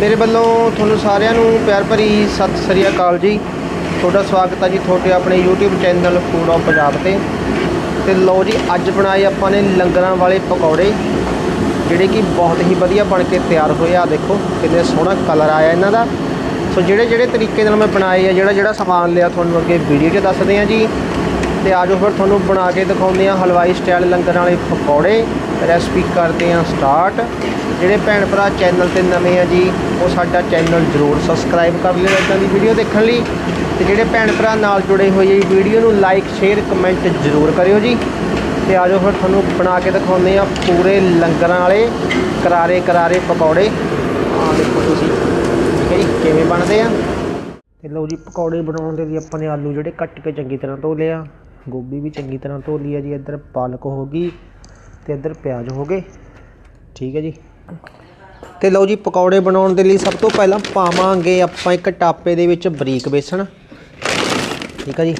ਮੇਰੇ ਵੱਲੋਂ ਤੁਹਾਨੂੰ ਸਾਰਿਆਂ ਨੂੰ ਪਿਆਰ ਭਰੀ ਸਤਿ ਸ੍ਰੀ ਅਕਾਲ ਜੀ। ਤੁਹਾਡਾ ਸਵਾਗਤ ਹੈ ਜੀ ਤੁਹਾਡੇ ਆਪਣੇ YouTube channel food of Punjab ਤੇ। ਤੇ ਲਓ ਜੀ, ਅੱਜ ਬਣਾਏ ਆਪਾਂ ਨੇ ਲੰਗਰਾਂ ਵਾਲੇ ਪਕੌੜੇ, ਜਿਹੜੇ ਕਿ ਬਹੁਤ ਹੀ ਵਧੀਆ ਬਣ ਕੇ ਤਿਆਰ ਹੋਏ ਆ। ਦੇਖੋ, ਕਿੰਨੇ ਸੋਹਣਾ ਕਲਰ ਆਇਆ ਇਹਨਾਂ ਦਾ। ਸੋ ਜਿਹੜੇ ਜਿਹੜੇ ਤਰੀਕੇ ਨਾਲ ਮੈਂ ਬਣਾਏ ਆ, ਜਿਹੜਾ ਜਿਹੜਾ ਸਮਾਨ ਲਿਆ ਤੁਹਾਨੂੰ ਅੱਗੇ ਵੀਡੀਓ 'ਚ ਦੱਸਦੇ ਆ ਜੀ। ਤੇ ਆਜੋ ਫਿਰ ਤੁਹਾਨੂੰ ਬਣਾ ਕੇ ਦਿਖਾਉਂਦੇ ਆ ਹਲਵਾਈ ਸਟਾਈਲ ਲੰਗਰ ਵਾਲੇ ਪਕੌੜੇ। ਰੈਸਪੀ ਕਰਦੇ ਹਾਂ ਸਟਾਰਟ। ਜਿਹੜੇ ਭੈਣ ਭਰਾ ਚੈਨਲ ਤੇ ਨਵੇਂ ਆ ਜੀ, ਉਹ ਸਾਡਾ ਚੈਨਲ ਜ਼ਰੂਰ ਸਬਸਕ੍ਰਾਈਬ ਕਰ ਲਿਓ ਇਦਾਂ ਦੀ ਵੀਡੀਓ ਦੇਖਣ ਲਈ। ਤੇ ਜਿਹੜੇ ਭੈਣ ਭਰਾ ਨਾਲ ਜੁੜੇ ਹੋਏ ਜੀ, ਵੀਡੀਓ ਨੂੰ ਲਾਈਕ, ਸ਼ੇਅਰ, ਕਮੈਂਟ ਜ਼ਰੂਰ ਕਰਿਓ ਜੀ। ਤੇ ਆਜੋ ਫਿਰ ਤੁਹਾਨੂੰ ਬਣਾ ਕੇ ਦਿਖਾਉਂਦੇ ਆ ਪੂਰੇ ਲੰਗਰਾਂ ਵਾਲੇ ਕਰਾਰੇ ਕਰਾਰੇ ਪਕੌੜੇ। ਆ ਦੇਖੋ ਤੁਸੀਂ ਠੀਕ ਹੈ ਜੀ ਕਿਵੇਂ ਬਣਦੇ ਆ। ਤੇ ਲਓ ਜੀ, ਪਕੌੜੇ ਬਣਾਉਣ ਦੇ ਲਈ ਆਪਾਂ ਨੇ ਆਲੂ ਜਿਹੜੇ ਕੱਟ ਕੇ ਚੰਗੀ ਤਰ੍ਹਾਂ ਧੋ ਲਿਆ ਗੋਭੀ ਵੀ ਚੰਗੀ ਤਰ੍ਹਾਂ ਧੋ ਲਈ ਆ ਜੀ, ਇੱਧਰ ਪਾਲਕ ਹੋ ਗਈ। ਤੇ ਇੱਧਰ ਪਿਆਜ਼ ਹੋ ਗਏ। ਠੀਕ ਹੈ ਜੀ। ਤੇ ਲਓ ਜੀ, ਪਕੌੜੇ ਬਣਾਉਣ ਦੇ ਲਈ ਸਭ ਤੋਂ ਪਹਿਲਾਂ ਪਾਵਾਂਗੇ ਆਪਾਂ ਇੱਕ ਟਾਪੇ ਦੇ ਵਿੱਚ ਬਰੀਕ ਬੇਸਣ। ਠੀਕ ਹੈ ਜੀ।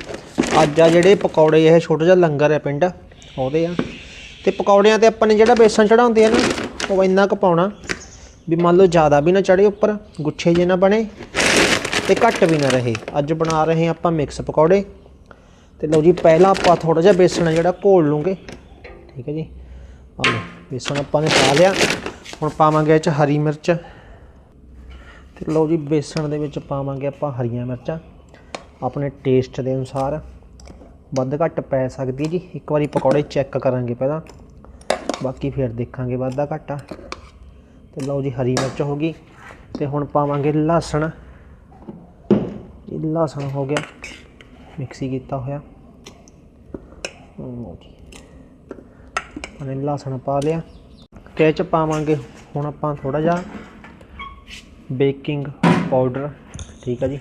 ਅੱਜ ਆ ਜਿਹੜੇ ਪਕੌੜੇ, ਇਹ ਛੋਟਾ ਜਿਹਾ ਲੰਗਰ ਹੈ ਪਿੰਡ ਉਹਦੇ ਆ। ਤੇ ਪਕੌੜਿਆਂ ਤੇ ਆਪਾਂ ਨੇ ਜਿਹੜਾ ਬੇਸਣ ਚੜਾਉਂਦੇ ਆ ਨਾ, ਉਹ ਇੰਨਾ ਕੁ ਪਾਉਣਾ ਵੀ ਮੰਨ ਲਓ ਜ਼ਿਆਦਾ ਵੀ ਨਾ ਚੜੇ ਉੱਪਰ, ਗੁੱਛੇ ਜੇ ਨਾ ਬਣੇ ਤੇ ਘੱਟ ਵੀ ਨਾ ਰਹੇ। ਅੱਜ ਬਣਾ ਰਹੇ ਆਪਾਂ ਮਿਕਸ ਪਕੌੜੇ। ਤੇ ਲਓ ਜੀ, ਪਹਿਲਾਂ ਆਪਾਂ ਥੋੜਾ ਜਿਹਾ ਬੇਸਣ ਆ ਜਿਹੜਾ ਘੋਲ ਲੂੰਗੇ। ਠੀਕ ਹੈ ਜੀ। ਆਹ ਲਓ, ਬੇਸਣ ਆਪਾਂ ਨੇ ਪਾ ਲਿਆ। ਹੁਣ ਪਾਵਾਂਗੇ ਇਹ ਚ ਹਰੀ ਮਿਰਚ। ਤੇ ਲਓ ਜੀ ਬੇਸਣ ਦੇ ਵਿੱਚ ਪਾਵਾਂਗੇ ਆਪਾਂ ਹਰੀਆਂ ਮਿਰਚਾਂ। ਆਪਣੇ ਟੇਸਟ ਦੇ ਅਨੁਸਾਰ ਵੱਧ ਘੱਟ ਪੈ ਸਕਦੀ ਜੀ। ਇੱਕ ਵਾਰੀ ਪਕੌੜੇ ਚੈੱਕ ਕਰਾਂਗੇ ਪਹਿਲਾਂ। ਬਾਕੀ ਫਿਰ ਦੇਖਾਂਗੇ ਵਾਧਾ ਘਾਟਾ। ਤੇ ਲਓ ਜੀ ਹਰੀ ਮਿਰਚ ਹੋ ਗਈ। ਤੇ ਹੁਣ ਪਾਵਾਂਗੇ ਲਸਣ। ਇਹ ਲਸਣ ਹੋ ਗਿਆ। ਮਿਕਸੀ ਕੀਤਾ ਹੋਇਆ। ਲਓ ਜੀ। ਆਪਣੇ ਲਸਣ ਪਾ ਲਿਆ। ਤੇ ਇਹ ਚ ਪਾਵਾਂਗੇ। ਹੁਣ ਆਪਾਂ ਥੋੜਾ ਜਿਹਾ ਬੇਕਿੰਗ ਪਾਊਡਰ, ਠੀਕ ਆ ਜੀ।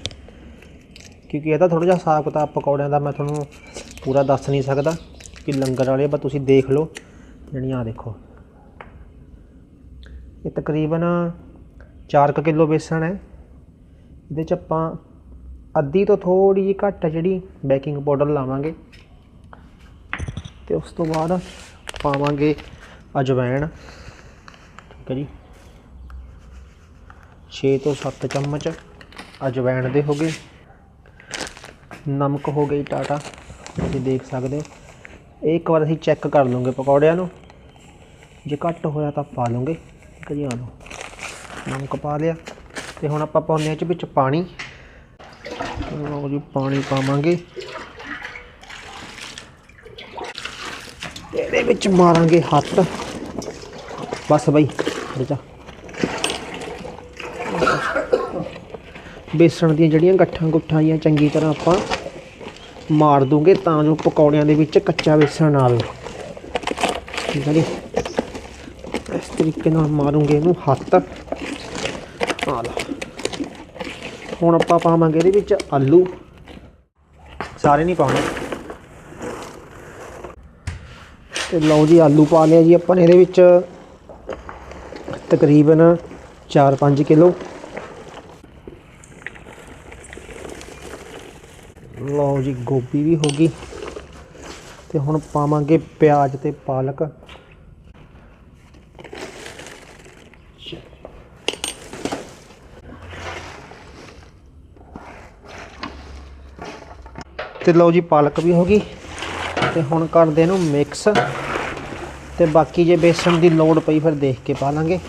ਕਿਉਂਕਿ ਇਹਦਾ ਥੋੜਾ ਜਿਹਾ ਹਿਸਾਬ ਕਿਤਾਬ ਪਕੌੜਿਆਂ ਦਾ, ਮੈਂ ਤੁਹਾਨੂੰ ਪੂਰਾ ਦੱਸ ਨਹੀਂ ਸਕਦਾ ਕਿ ਲੰਗਰ ਵਾਲੇ ਬਸ ਤੁਸੀਂ ਦੇਖ ਲਓ। ਜਿਹੜੀਆਂ ਆ ਦੇਖੋ। ਇਹ ਤਕਰੀਬਨ 4 ਕਿਲੋ ਬੇਸਣ ਹੈ। ਇਹਦੇ ਚ ਆਪਾਂ ਅੱਧੀ ਤੋਂ ਥੋੜੀ ਜਿਹੀ ਘੱਟ ਜਿਹੜੀ ਬੇਕਿੰਗ ਪਾਊਡਰ ਲਾਵਾਂਗੇ। ਤੇ ਉਸ ਤੋਂ ਬਾਅਦ ਪਾਵਾਂਗੇ। ਅਜਵਾਇਣ ਠੀਕ ਹੈ ਜੀ। 6 ਤੋਂ 7 ਚਮਚ ਅਜਵਾਇਣ ਦੇ ਹੋ ਗਏ। ਨਮਕ ਹੋ ਗਈ ਟਾਟਾ। ਤੁਸੀਂ ਦੇਖ ਸਕਦੇ ਹੋ। ਇਹ ਇੱਕ ਵਾਰ ਅਸੀਂ ਚੈੱਕ ਕਰ ਲਵਾਂਗੇ ਪਕੌੜਿਆਂ ਨੂੰ। ਜੇ ਘੱਟ ਹੋਇਆ ਤਾਂ ਪਾ ਲਵਾਂਗੇ। ਠੀਕ ਹੈ ਜੀ, ਆ ਲਓ। ਨਮਕ ਪਾ ਲਿਆ। ਤੇ ਹੁਣ ਆਪਾਂ ਪਾਉਂਦੇ ਹਾਂ 'ਚ ਵਿੱਚ ਪਾਣੀ। ਲਓ ਜੀ, ਪਾਣੀ ਪਾਵਾਂਗੇ। ਇਹਦੇ ਵਿੱਚ ਮਾਰਾਂਗੇ ਹੱਥ? ਬਸ ਬਈ ਰਜਾ ਬੇਸਣ ਦੀਆਂ ਜਿਹੜੀਆਂ ਗੱਠਾਂ ਗੁੱਠਾਂ ਜੀਆਂ ਚੰਗੀ ਤਰ੍ਹਾਂ ਆਪਾਂ ਮਾਰ ਦੂੰਗੇ ਤਾਂ ਜੋ ਪਕੌੜਿਆਂ ਦੇ ਵਿੱਚ ਕੱਚਾ ਬੇਸਣ ਨਾ ਆਵੇ। ਠੀਕ ਹੈ ਜੀ? ਇਸ ਤਰੀਕੇ ਨਾਲ ਮਾਰੂਗੇ ਇਹਨੂੰ ਹੱਥ। ਆ ਲਓ। ਹੁਣ ਆਪਾਂ ਪਾਵਾਂਗੇ ਇਹਦੇ ਵਿੱਚ ਆਲੂ। ਸਾਰੇ ਨਹੀਂ ਪਾਉਣੇ। ਤੇ ਲਓ ਜੀ ਆਲੂ ਪਾ ਲਿਆ ਜੀ ਆਪਾਂ ਨੇ, ਇਹਦੇ ਵਿੱਚ ਤਕਰੀਬਨ 4-5 ਕਿਲੋ। ਲਓ ਜੀ ਗੋਭੀ ਵੀ ਹੋ ਗਈ। ਤੇ ਹੁਣ ਪਾਵਾਂਗੇ ਪਿਆਜ਼ ਤੇ ਪਾਲਕ। ਤੇ ਲਓ ਜੀ ਪਾਲਕ ਵੀ ਹੋ ਗਈ। ਤੇ ਹੁਣ ਕਰਦੇ ਇਹਨੂੰ ਮਿਕਸ ਤੇ ਬਾਕੀ ਜੇ ਬੇਸਣ ਦੀ ਲੋੜ ਪਈ ਫਿਰ ਦੇਖ ਕੇ ਪਾ ਲਾਂਗੇ।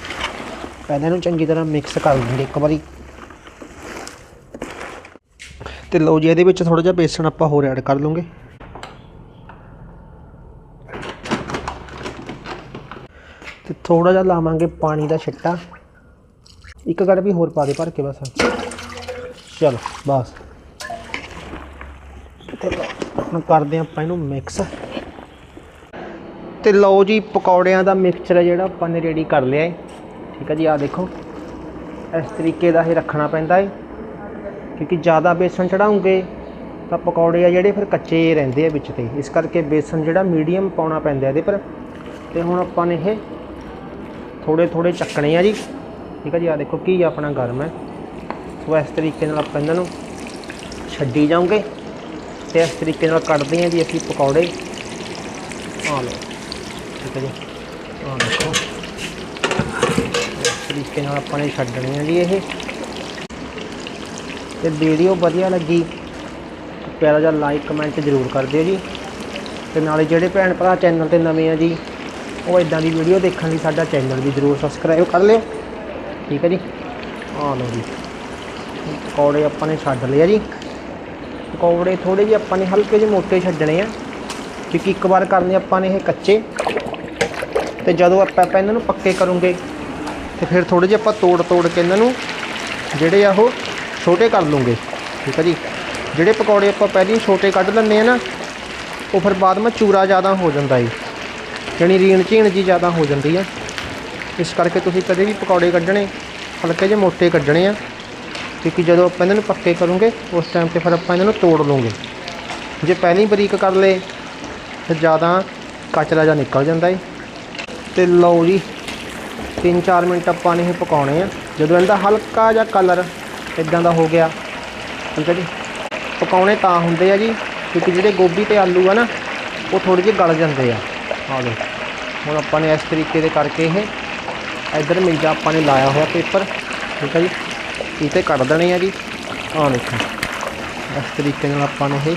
ਪਹਿਲਾਂ ਇਹਨੂੰ ਚੰਗੀ ਤਰ੍ਹਾਂ ਮਿਕਸ ਕਰ ਲਾਂਗੇ ਇੱਕ ਵਾਰੀ। ਤੇ ਲਓ ਜੀ, ਇਹਦੇ ਵਿੱਚ ਥੋੜਾ ਜਿਹਾ ਬੇਸਣ ਆਪਾਂ ਹੋਰ ਐਡ ਕਰ ਲਵਾਂਗੇ। ਤੇ ਥੋੜਾ ਜਿਹਾ ਲਾਵਾਂਗੇ ਪਾਣੀ ਦਾ ਛਿੱਟਾ। ਇੱਕ ਗੜ ਵੀ ਹੋਰ ਪਾ ਦੇ ਭਰ ਕੇ ਬਸ। ਚਲੋ, ਬਸ। ਤੇ ਹੁਣ ਕਰਦੇ ਹਾਂ ਆਪਾਂ ਇਹਨੂੰ ਮਿਕਸ ਤੇ ਲਓ ਜੀ, ਪਕੌੜਿਆਂ ਦਾ ਮਿਕਸਚਰ ਹੈ ਜਿਹੜਾ, ਆਪਾਂ ਨੇ ਰੈਡੀ ਕਰ ਲਿਆ ਹੈ ਠੀਕ ਹੈ ਜੀ, ਆਹ ਦੇਖੋ। ਇਸ ਤਰੀਕੇ ਦਾ ਇਹ ਰੱਖਣਾ ਪੈਂਦਾ ਹੈ ਕਿਉਂਕਿ ਜ਼ਿਆਦਾ ਬੇਸਨ ਚੜਾਉਂਗੇ, ਤਾਂ ਪਕੌੜੇ ਆ ਜਿਹੜੇ ਫਿਰ ਕੱਚੇ ਰਹਿੰਦੇ ਆ ਵਿੱਚ ਤੇ। ਇਸ ਕਰਕੇ ਬੇਸਨ ਜਿਹੜਾ ਮੀਡੀਅਮ ਪਾਉਣਾ ਪੈਂਦਾ ਇਹਦੇ ਪਰ। ਤੇ ਹੁਣ ਆਪਾਂ ਨੇ ਇਹ ਥੋੜੇ ਥੋੜੇ ਚੱਕਣੇ ਆ ਜੀ। ਠੀਕ ਹੈ ਜੀ ਆ ਦੇਖੋ ਕੀ ਆਪਣਾ ਗਰਮ ਹੈ। ਸੋ ਇਸ ਤਰੀਕੇ ਨਾਲ ਆਪਾਂ ਇਹਨਾਂ ਨੂੰ ਛੱਡੀ ਜਾਵਾਂਗੇ ਤੇ ਇਸ ਤਰੀਕੇ ਨਾਲ ਕੱਢਦੇ ਹਾਂ ਜੀ ਅਸੀਂ ਪਕੌੜੇ। ਆ ਲਓ, ਠੀਕ ਹੈ ਜੀ। ਆ ਦੇਖੋ। ਤਰੀਕੇ ਨਾਲ ਆਪਾਂ ਨੇ ਛੱਡਣੇ ਆ ਜੀ ਇਹ। ਤੇ ਵੀਡੀਓ ਵਧੀਆ ਲੱਗੀ, ਪਿਆਰਾ ਜਿਹਾ ਲਾਈਕ ਕਮੈਂਟ ਜ਼ਰੂਰ ਕਰ ਦਿਓ ਜੀ। ਤੇ ਨਾਲੇ ਜਿਹੜੇ ਭੈਣ ਭਰਾ ਚੈਨਲ ਤੇ ਨਵੇਂ ਆ ਜੀ, ਉਹ ਇਦਾਂ ਦੀ ਵੀਡੀਓ ਦੇਖਣ ਲਈ ਸਾਡਾ ਚੈਨਲ ਵੀ ਜ਼ਰੂਰ ਸਬਸਕ੍ਰਾਈਬ ਕਰ ਲਿਓ। ਠੀਕ ਹੈ ਜੀ। ਆ ਲਓ ਜੀ। ਪਕੌੜੇ ਆਪਾਂ ਨੇ ਛੱਡ ਲਿਆ ਜੀ। ਪਕੌੜੇ ਥੋੜੇ ਜਿਹੇ ਆਪਾਂ ਨੇ ਹਲਕੇ ਜਿਹੇ ਮੋਟੇ ਛੱਡਣੇ ਆ। ਕਿਉਂਕਿ ਇੱਕ ਵਾਰ ਕਰਨੇ ਆਪਾਂ ਨੇ ਇਹ ਕੱਚੇ। ਤੇ ਜਦੋਂ ਆਪਾਂ ਇਹਨਾਂ ਨੂੰ ਪੱਕੇ ਕਰੂੰਗੇ, ਤੇ ਫਿਰ ਥੋੜੇ ਜਿਹੇ ਆਪਾਂ ਤੋੜ ਤੋੜ ਕੇ ਇਹਨਾਂ ਨੂੰ ਜਿਹੜੇ ਆ ਉਹ ਛੋਟੇ ਕਰ ਲੂੰਗੇ। ਠੀਕ ਹੈ ਜੀ? ਜਿਹੜੇ ਪਕੌੜੇ ਆਪਾਂ ਪਹਿਲਾਂ ਛੋਟੇ ਕੱਢ ਲੈਂਦੇ ਆ ਨਾ, ਉਹ ਫਿਰ ਬਾਅਦ ਵਿੱਚ ਚੂਰਾ ਜ਼ਿਆਦਾ ਹੋ ਜਾਂਦਾ ਏ। ਜਾਣੀ ਰੀਣ ਝੀਣ ਜੀ ਜ਼ਿਆਦਾ ਹੋ ਜਾਂਦੀ ਆ। ਇਸ ਕਰਕੇ ਤੁਸੀਂ ਕਦੇ ਵੀ ਪਕੌੜੇ ਕੱਢਣੇ, ਹਲਕੇ ਜਿਹੇ ਮੋਟੇ ਕੱਢਣੇ ਆ। ਕਿਉਂਕਿ ਜਦੋਂ ਆਪਾਂ ਇਹਨਾਂ ਨੂੰ ਪੱਕੇ ਕਰੂੰਗੇ, ਉਸ ਟਾਈਮ ਤੇ ਫਿਰ ਆਪਾਂ ਇਹਨਾਂ ਨੂੰ ਤੋੜ ਲਵਾਂਗੇ ਜੇ ਪਹਿਲੀ ਬਰੀਕ ਕਰ ਲਏ, ਤੇ ਜ਼ਿਆਦਾ ਕਚਰਾ ਜਿਹਾ ਨਿਕਲ ਜਾਂਦਾ ਏ। ਤੇ ਲਓ ਜੀ 3-4 ਮਿੰਟ ਆਪਾਂ ਨੇ ਇਹ ਪਕਾਉਣੇ ਆ। ਜਦੋਂ ਇਹਦਾ ਹਲਕਾ ਜਿਹਾ ਕਲਰ ਇਦਾਂ ਦਾ ਹੋ ਗਿਆ, ਠੀਕ ਹੈ ਜੀ। ਪਕਾਉਣੇ ਤਾਂ ਹੁੰਦੇ ਆ ਜੀ, ਕਿਉਂਕਿ ਜਿਹੜੇ ਗੋਭੀ ਤੇ ਆਲੂ ਆ ਨਾ, ਉਹ ਥੋੜੇ ਜਿਹੇ ਗਲ ਜਾਂਦੇ ਆ। ਆ ਲਓ, ਹੁਣ ਆਪਾਂ ਨੇ ਇਸ ਤਰੀਕੇ ਦੇ ਕਰਕੇ ਇਹ ਇੱਧਰ ਮਿੰਜਾ ਆਪਾਂ ਨੇ ਲਾਇਆ ਹੋਇਆ ਪੇਪਰ, ਠੀਕ ਹੈ ਜੀ। ਇਹ ਤੇ ਕੱਢ ਦੇਣੇ ਆ ਜੀ? ਆਹ ਦੇਖੋ। ਇਸ ਤਰੀਕੇ ਨਾਲ ਆਪਾਂ ਨੇ ਇਹ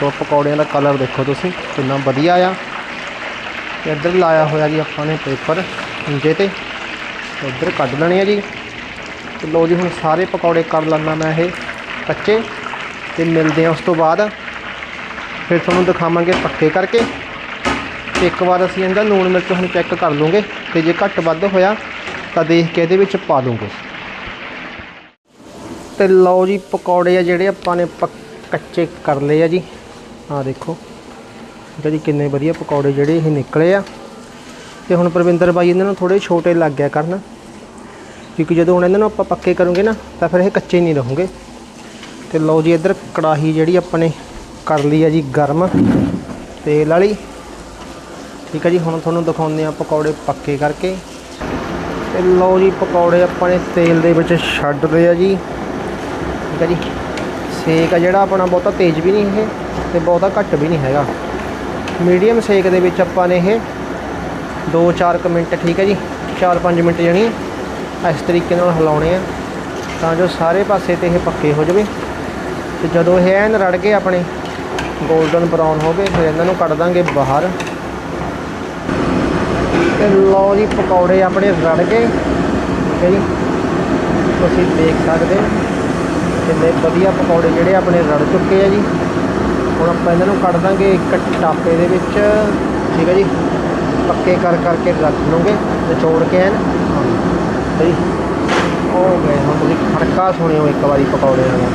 ਜੋ ਪਕੌੜਿਆਂ ਦਾ ਕਲਰ ਦੇਖੋ ਤੁਸੀਂ, ਕਿੰਨਾ ਵਧੀਆ ਆ। ਇੱਧਰ ਲਾਇਆ ਹੋਇਆ ਜੀ ਆਪਾਂ ਨੇ ਪੇਪਰ ਇੰਜੇ ਤੇ। ਇੱਧਰ ਕੱਢ ਲੈਣੇ ਆ ਜੀ। ਤੇ ਲੋ ਜੀ, ਹੁਣ ਸਾਰੇ ਪਕੌੜੇ ਕਰ ਲੈਣਾ ਮੈਂ ਇਹ ਕੱਚੇ ਤੇ ਮਿਲਦੇ ਆ ਉਸ ਤੋਂ ਬਾਅਦ। ਫਿਰ ਤੁਹਾਨੂੰ ਦਿਖਾਵਾਂਗੇ ਪੱਕੇ ਕਰਕੇ। ਤੇ ਇੱਕ ਵਾਰ ਅਸੀਂ ਇਹਦਾ ਲੂਣ ਮਿਰਚ ਹੁਣ ਚੈੱਕ ਕਰ ਲੂੰਗੇ ਤੇ ਜੇ ਘੱਟ ਵੱਧ ਹੋਇਆ ਤਾਂ ਦੇਖ ਕੇ ਇਹਦੇ ਵਿੱਚ ਪਾ ਲੂੰਗੇ ਤੇ ਲਓ ਜੀ, ਪਕੌੜੇ ਆ ਜਿਹੜੇ ਆਪਾਂ ਨੇ ਪੱਕ- ਕੱਚੇ ਕਰ ਲਏ ਆ ਜੀ। ਆਹ ਦੇਖੋ। ਜਿਹੜੀ ਕਿੰਨੇ ਵਧੀਆ ਪਕੌੜੇ ਜਿਹੜੇ ਇਹ ਨਿਕਲੇ ਆ। ਤੇ ਹੁਣ ਪ੍ਰਵਿੰਦਰ ਬਾਈ ਇਹਨਾਂ ਨੂੰ ਥੋੜੇ ਛੋਟੇ ਲੱਗ ਗਿਆ ਕਰਨ। ਕਿਉਂਕਿ ਜਦੋਂ ਹੁਣ ਇਹਨਾਂ ਨੂੰ ਆਪਾਂ ਪੱਕੇ ਕਰੂੰਗੇ ਨਾ, ਤਾਂ ਫਿਰ ਇਹ ਕੱਚੇ ਨਹੀਂ ਰਹੂਗੇ। ਤੇ ਲਓ ਜੀ, ਇੱਧਰ ਕੜਾਹੀ ਜਿਹੜੀ ਆਪਾਂ ਨੇ ਕਰ ਲਈ ਆ ਜੀ ਗਰਮ। ਤੇਲ ਵਾਲੀ। ਠੀਕ ਹੈ ਜੀ, ਹੁਣ ਤੁਹਾਨੂੰ ਦਿਖਾਉਂਦੇ ਆ ਪਕੌੜੇ ਪੱਕੇ ਕਰਕੇ। ਤੇ ਲਓ ਜੀ, ਪਕੌੜੇ ਆਪਾਂ ਨੇ ਤੇਲ ਦੇ ਵਿੱਚ ਛੱਡ ਲਏ ਆ ਜੀ। ਠੀਕ ਹੈ ਜੀ। ਸੇਕ ਆ ਜਿਹੜਾ ਆਪਣਾ ਬਹੁਤਾ ਤੇਜ਼ ਵੀ ਨਹੀਂ ਇਹ ਤੇ ਬਹੁਤਾ ਘੱਟ ਵੀ ਨਹੀਂ ਹੈਗਾ। ਮੀਡੀਅਮ ਸੇਕ ਦੇ ਵਿੱਚ ਆਪਾਂ ਨੇ ਇਹ 2-4 ਮਿੰਟ ਠੀਕ ਹੈ ਜੀ 4-5 ਮਿੰਟ ਜਣੀ ਇਸ ਤਰੀਕੇ ਨਾਲ ਹਿਲਾਉਣੇ ਆ ਤਾਂ ਜੋ ਸਾਰੇ ਪਾਸੇ ਤੇ ਇਹ ਪੱਕੇ ਹੋ ਜਾਵੇ। ਤੇ ਜਦੋਂ ਇਹ ਐਨ ਰੜ ਗਏ ਆਪਣੇ 골ਡਨ ਬਰਾਊਨ ਹੋ ਗਏ, ਫਿਰ ਇਹਨਾਂ ਨੂੰ ਕੱਢ ਦਾਂਗੇ ਬਾਹਰ। ਤੇ ਲਓ ਜੀ, ਪਕੌੜੇ ਆਪਣੇ ਰੜ ਗਏ। ਠੀਕ ਹੈ ਜੀ। ਤੁਸੀਂ ਦੇਖ ਸਕਦੇ ਹੋ। ਕਿੰਨੇ ਵਧੀਆ ਪਕੌੜੇ ਜਿਹੜੇ ਆਪਣੇ ਰੜ ਚੁੱਕੇ ਆ ਜੀ। ਹੁਣ ਆਪਾਂ ਇਹਨਾਂ ਨੂੰ ਕੱਢ ਦਾਂਗੇ ਇੱਕ ਟਾਪੇ ਦੇ ਵਿੱਚ। ਠੀਕ ਹੈ ਜੀ। ਪੱਕੇ ਕਰ ਕਰਕੇ ਰੱਖ ਲਵਾਂਗੇ ਨਿਚੋੜ ਕੇ ਐਨ। ਜੀ ਹੋ ਗਏ। ਹੁਣ ਤੁਸੀਂ ਖੜਕਾ ਸੁਣਿਓ ਇੱਕ ਵਾਰੀ ਪਕੌੜਿਆਂ ਦਾ।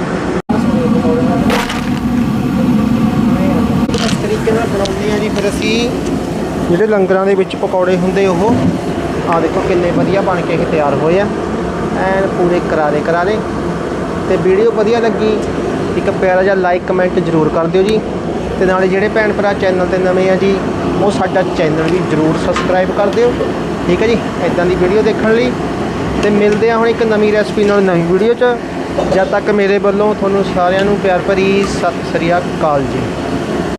ਇਸ ਤਰੀਕੇ ਨਾਲ ਬਣਾਉਂਦੇ ਆ ਜੀ ਫਿਰ ਅਸੀਂ। ਜਿਹੜੇ ਲੰਗਰਾਂ ਦੇ ਵਿੱਚ ਪਕੌੜੇ ਹੁੰਦੇ ਉਹ ਆ ਦੇਖੋ ਕਿੰਨੇ ਵਧੀਆ ਬਣ ਕੇ ਇਹ ਤਿਆਰ ਹੋਏ ਆ। ਐਨ ਪੂਰੇ ਕਰਾਰੇ ਕਰਾਰੇ ਤੇ ਵੀਡੀਓ ਵਧੀਆ ਲੱਗੀ, ਇੱਕ ਪਿਆਰਾ ਜਿਹਾ ਲਾਈਕ ਕਮੈਂਟ ਜ਼ਰੂਰ ਕਰ ਦਿਓ ਜੀ। ਤੇ ਨਾਲੇ ਜਿਹੜੇ ਭੈਣ ਭਰਾ ਚੈਨਲ ਤੇ ਨਵੇਂ ਆ ਜੀ, ਉਹ ਸਾਡਾ ਚੈਨਲ ਵੀ ਜ਼ਰੂਰ ਸਬਸਕ੍ਰਾਈਬ ਕਰ ਦਿਓ। ਠੀਕ ਹੈ ਜੀ? ਇਦਾਂ ਦੀ ਵੀਡੀਓ ਦੇਖਣ ਲਈ। ਤੇ ਮਿਲਦੇ ਆ ਹੁਣ ਇੱਕ ਨਵੀਂ ਰੈਸਪੀ ਨਾਲ ਨਵੀਂ ਵੀਡੀਓ 'ਚ। ਜਦ ਤੱਕ ਮੇਰੇ ਵੱਲੋਂ ਤੁਹਾਨੂੰ ਸਾਰਿਆਂ ਨੂੰ ਪਿਆਰ ਭਰੀ ਸਤਿ ਸ੍ਰੀ ਅਕਾਲ ਜੀ।